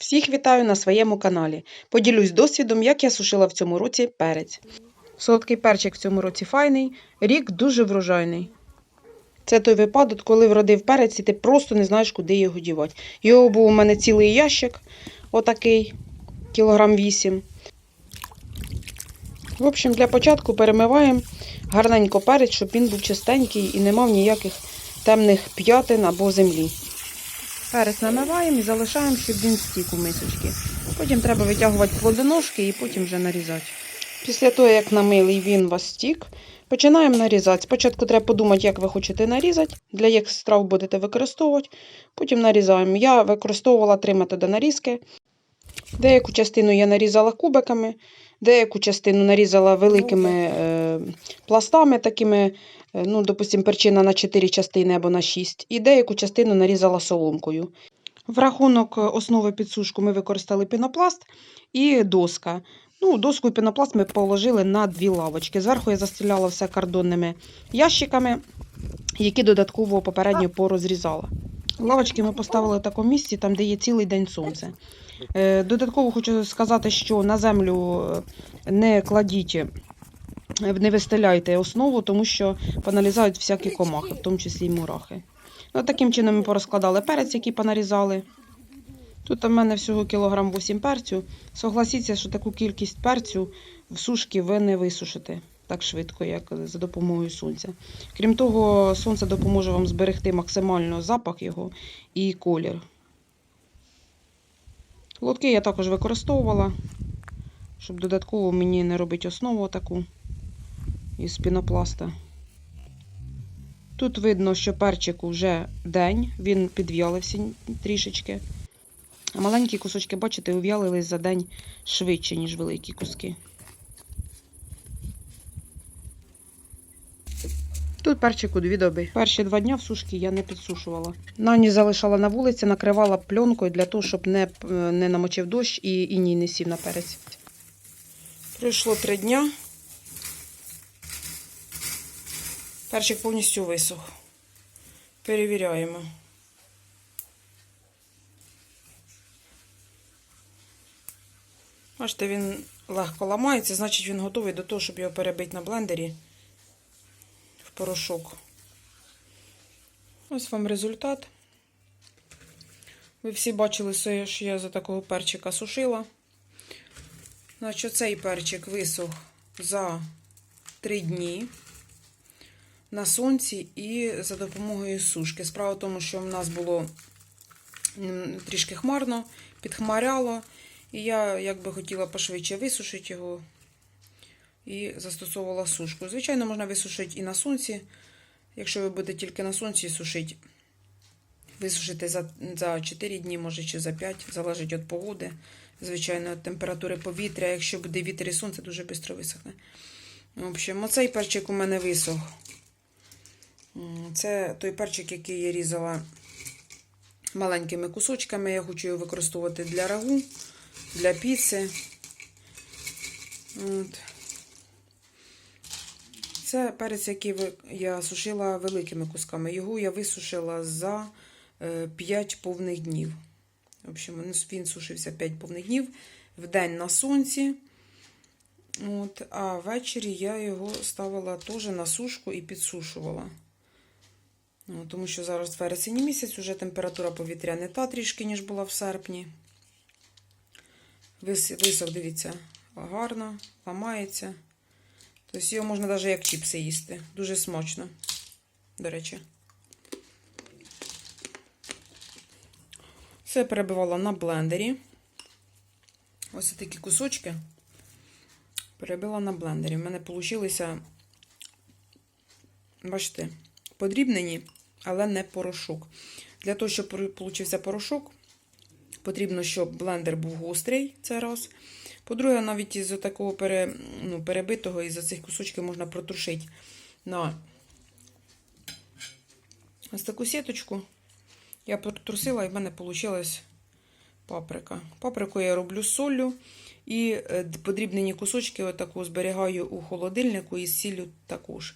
Всіх вітаю на своєму каналі. Поділюсь досвідом, як я сушила в цьому році перець. Солодкий перчик в цьому році файний, рік дуже врожайний. Це той випадок, коли вродив перець, і ти просто не знаєш, куди його дівати. Його був у мене цілий ящик, отакий, кілограм 8. В общем, для початку перемиваємо гарненько перець, щоб він був чистенький і не мав ніяких темних п'ятин або землі. Перець намиваємо і залишаємо, щоб він стік у мисочки. Потім треба витягувати плодоножки і потім вже нарізати. Після того, як намилий він вас стік, починаємо нарізати. Спочатку треба подумати, як ви хочете нарізати, для яких страв будете використовувати. Потім нарізаємо. Я використовувала три методи нарізки. Деяку частину я нарізала кубиками, деяку частину нарізала великими е, пластами, такими, е, ну, допустимо, перчина на 4 частини або на 6, і деяку частину нарізала соломкою. В рахунок е, основи підсушку ми використали пінопласт і доска. Ну, доску і пінопласт ми положили на дві лавочки. Зверху я застеляла все картонними ящиками, які додатково попередньо порозрізала. Лавочки ми поставили в такому місці, там, де є цілий день сонце. Е, Додатково хочу сказати, що на землю е, не кладіть, е, не вистеляйте основу, тому що поналізають всякі комахи, в тому числі й мурахи. Ну, таким чином ми порозкладали перець, який понарізали. Тут у мене всього кілограм 8 перцю. Согласіться, що таку кількість перцю в сушки ви не висушите так швидко, як за допомогою сонця. Крім того, сонце допоможе вам зберегти максимально запах його і колір. Лотки я також використовувала, щоб додатково мені не робити основу таку із пінопласта. Тут видно, що перчику вже день, він підв'ялився трішечки. А маленькі кусочки, бачите, ув'ялились за день швидше, ніж великі куски. Тут перчику дві доби. Перші два дня в сушки я не підсушувала. На ніч залишала на вулиці, накривала пленкою для того, щоб не, не намочив дощ і іній не сів на перець. Пройшло три дня. Перчик повністю висох. Перевіряємо. Бачите, він легко ламається, значить він готовий до того, щоб його перебити на блендері порошок. Ось вам результат. Ви всі бачили, що я за такого перчика сушила. Значить, цей перчик висох за 3 дні на сонці і за допомогою сушки. Справа в тому, що в нас було трішки хмарно, підхмаряло. І я якби хотіла пошвидше висушити його і застосовувала сушку. Звичайно, можна висушити і на сонці. Якщо ви будете тільки на сонці сушити, висушити за за 4 дні, може чи за 5, залежить від погоди. Звичайно, від температури повітря. Якщо буде вітер і сонце, дуже швидко висохне. В общем, оцей перчик у мене висох. Це той перчик, який я різала маленькими кусочками. Я хочу його використовувати для рагу для піци. От. Це перець, який я сушила великими кусками. Його я висушила за 5 повних днів. В общем, він сушився 5 повних днів в день на сонці. От, А ввечері я його ставила теж на сушку і підсушувала. От, тому що зараз вересень місяць, вже температура повітря не та трішки, ніж була в серпні. Висох, дивіться, гарно, ламається. Тобто його можна навіть як чіпси їсти. Дуже смачно, до речі. Все перебивала на блендері. Ось такі кусочки. Перебила на блендері. У мене вийшло, бачите, подрібнені, але не порошок. Для того, щоб получився порошок, Потрібно, щоб блендер був гострий, це раз. По-друге, навіть із такого пере, ну, перебитого, із цих кусочків можна протрушити на ось таку сіточку. Я протрусила, і в мене вийшла паприка. Паприку я роблю з солью. І е, подрібнені кусочки отаку зберігаю у холодильнику і з сіллю також.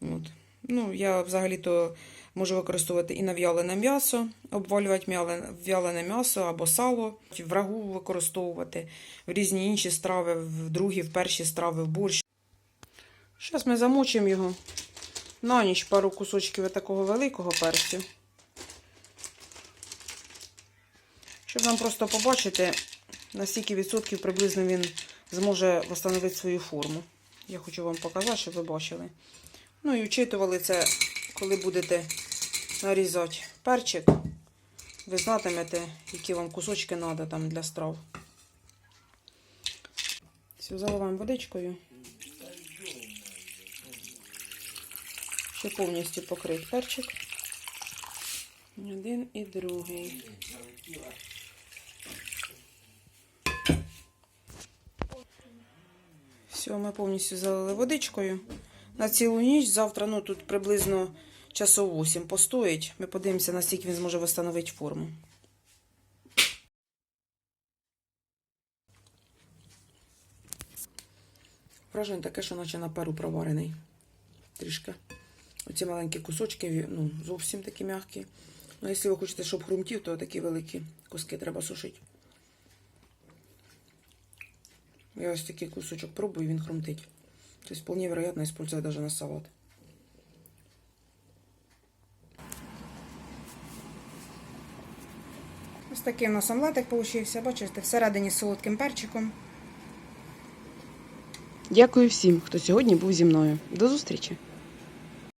От. Ну, Я взагалі-то Можу використовувати і на в'ялене м'ясо, обвалювати в'ялене м'ясо або сало, в рагу використовувати, в різні інші страви, в другі, в перші страви, в борщ. Зараз ми замочимо його. На ніч пару кусочків такого великого перцю. Щоб нам просто побачити, на скільки відсотків приблизно він зможе встановити свою форму. Я хочу вам показати, щоб ви бачили. Ну і вчитували це, коли будете нарізати перчик. Ви знатимете, які вам кусочки треба там для страв. Все, заливаємо водичкою. Ще повністю покрит перчик. Один і другий. Все, ми повністю залили водичкою. На цілу ніч, завтра, ну тут приблизно часов 8 постоїть. Ми подивимося, наскільки він зможе встановити форму. Враження таке, що наче на пару проварений. Трішки. Оці маленькі кусочки, ну, зовсім такі м'які. Ну, якщо ви хочете, щоб хрумтів, то такі великі куски треба сушити. Я ось такий кусочок пробую, він хрумтить. Тобто, вполне вероятно, использовать даже на салат. Ось такий у нас омлетик вийшовся. Бачите, всередині з солодким перчиком. Дякую всім, хто сьогодні був зі мною. До зустрічі!